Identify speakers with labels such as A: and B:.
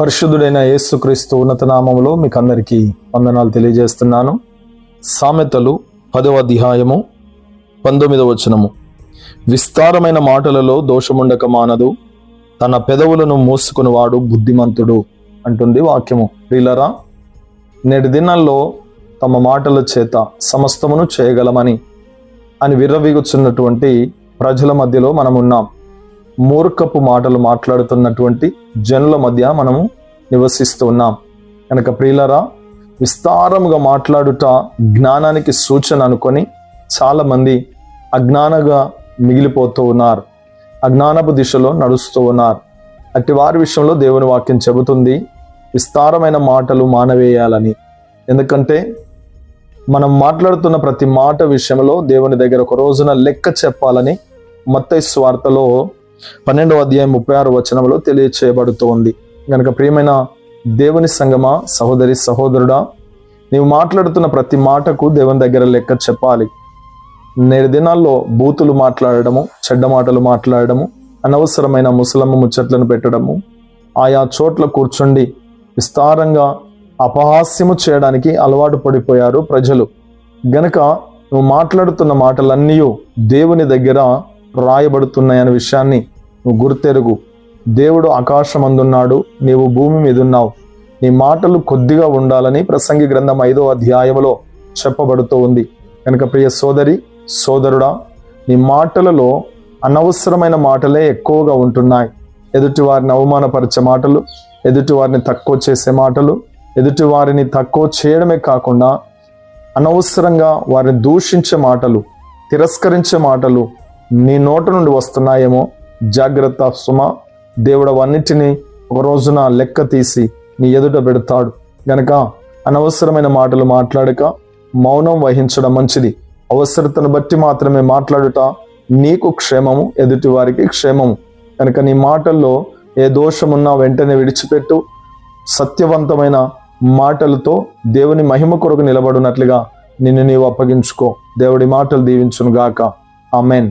A: పరిశుద్ధుడైన యేసుక్రీస్తు ఉన్నత నామంలో మీకు అందరికీ వందనాలు తెలియజేస్తున్నాను. సామెతలు పదవ అధ్యాయము పంతొమ్మిదవ వచనము. విస్తారమైన మాటలలో దోషముండక మానదు. తన పెదవులను మూసుకునివాడు బుద్ధిమంతుడు అంటుంది వాక్యము. ప్రియులరా నేటి దినాల్లో తమ మాటల చేత సమస్తమును చేయగలమని అని విర్రవీగుచున్నటువంటి ప్రజల మధ్యలో మనం ఉన్నాం మూర్ఖపు మాటలు మాట్లాడుతున్నటువంటి జనుల మధ్య మనము నివసిస్తూ ఉన్నాం. కనుక ప్రియులరా విస్తారముగా మాట్లాడుట జ్ఞానానికి సూచన అనుకొని చాలామంది అజ్ఞానగా మిగిలిపోతూ ఉన్నారు. అజ్ఞానపు దిశలో నడుస్తూ ఉన్నారు. అట్టి వారి విషయంలో దేవుని వాక్యం చెబుతుంది విస్తారమైన మాటలు మానవేయాలని. ఎందుకంటే మనం మాట్లాడుతున్న ప్రతి మాట విషయంలో దేవుని దగ్గర ఒక రోజున లెక్క చెప్పాలని మత్తై స్వార్థలో పన్నెండవ అధ్యాయం ముప్పై ఆరు వచనంలో తెలియచేయబడుతోంది. గనక ప్రియమైన దేవుని సంగమా సహోదరి సహోదరుడా నీవు మాట్లాడుతున్న ప్రతి మాటకు దేవుని దగ్గర లెక్క చెప్పాలి. నేడు దినాల్లో బూతులు మాట్లాడడము చెడ్డ మాటలు మాట్లాడడము అనవసరమైన ముసలమ్మ ముచ్చట్లను పెట్టడము ఆయా చోట్ల కూర్చుండి విస్తారంగా అపహాస్యము చేయడానికి అలవాటు పడిపోయారు ప్రజలు. గనక నువ్వు మాట్లాడుతున్న మాటలన్నీ దేవుని దగ్గర రాయబడుతున్నాయనే విషయాన్ని నువ్వు గుర్తెరుగు. దేవుడు ఆకాశమందున్నాడు నీవు భూమి మీద ఉన్నావు నీ మాటలు కొద్దిగా ఉండాలని ప్రసంగి గ్రంథం ఐదో అధ్యాయంలో చెప్పబడుతూ ఉంది. కనుక ప్రియ సోదరి సోదరుడా నీ మాటలలో అనవసరమైన మాటలే ఎక్కువగా ఉంటున్నాయి. ఎదుటి వారిని అవమానపరిచే మాటలు ఎదుటి వారిని తక్కువ చేసే మాటలు ఎదుటి వారిని తక్కువ చేయడమే కాకుండా అనవసరంగా వారిని దూషించే మాటలు తిరస్కరించే మాటలు నీ నోట నుండి వస్తున్నాయేమో జాగ్రత్త సుమ. దేవుడు అవన్నిటినీ ఒక రోజున లెక్క తీసి నీ ఎదుట పెడతాడు. గనక అనవసరమైన మాటలు మాట్లాడక మౌనం వహించడం మంచిది. అవసరతను బట్టి మాత్రమే మాట్లాడుట నీకు క్షేమము ఎదుటి వారికి క్షేమము. కనుక నీ మాటల్లో ఏ దోషమున్నా వెంటనే విడిచిపెట్టు. సత్యవంతమైన మాటలతో దేవుని మహిమ కొరకు నిలబడినట్లుగా నిన్ను నీవు అప్పగించుకో. దేవుడి మాటలు దీవించును గాక ఆమెన్.